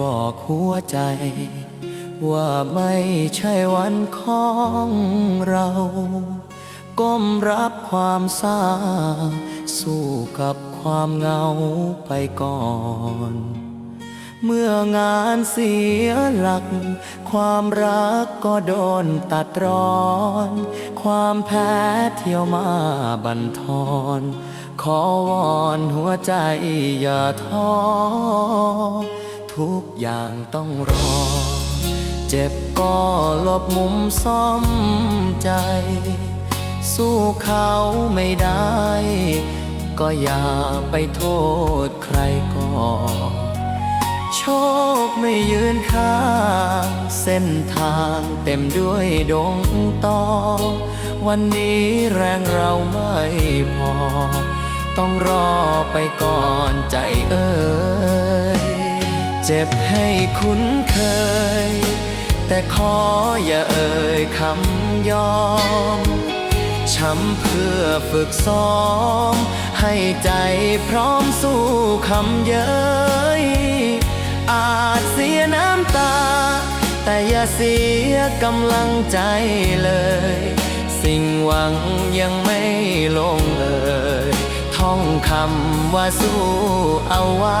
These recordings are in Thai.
บอกหัวใจ ว่าไม่ใช่วันของเรา ก้มรับความเศร้าสู้กับความเหงาไปก่อน เมื่องานเสียหลัก ความรักก็โดนตัดรอน ความแพ้เที่ยวมาบันทอน ขอวอนหัวใจอย่าท้อ ทุกอย่างต้องรอ เจ็บก็หลบมุมซ่อมใจ สู้เขาไม่ได้ ก็อย่าไปโทษใครก่อโชคไม่ยืนข้างเส้นทางเต็มด้วยดงตอ วันนี้แรงเราไม่พอ ต้องรอไปก่อนใจเอ่ย เจ็บให้คุ้นเคย แต่ขออย่าเอ่ยคำยอม ช้ำเพื่อฝึกซ้อม ให้ใจพร้อมสู้คำเย้ย อาจเสียน้ำตา แต่อย่าเสียกำลังใจเลย สิ่งหวังยังไม่ลงเอ่ยท่องคำว่าสู้เอาไว้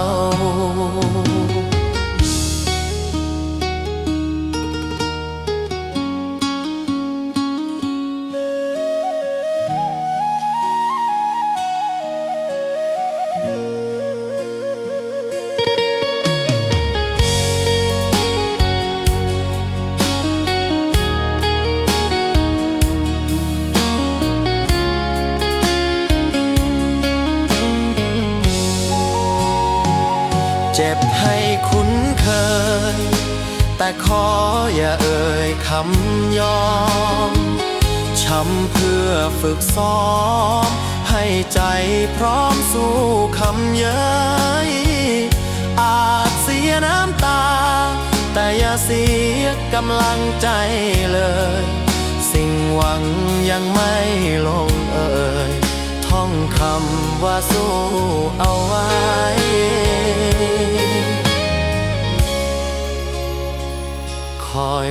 จ็บให้คุ้นเคย แต่ขออย่าเอ่ยคำยอม ช้ำเพื่อฝึกซ้อม ให้ใจพร้อมสู้คำเย้ย อาจเสียน้ำตา แต่อย่าเสียกำลังใจเลย สิ่งหวังยังไม่ลงเอ่ย ท่องคำว่าสู้เอาไว้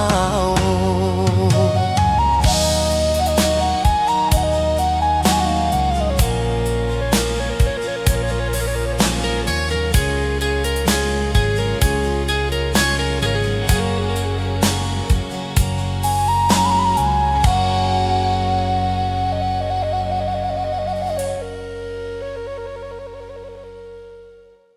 า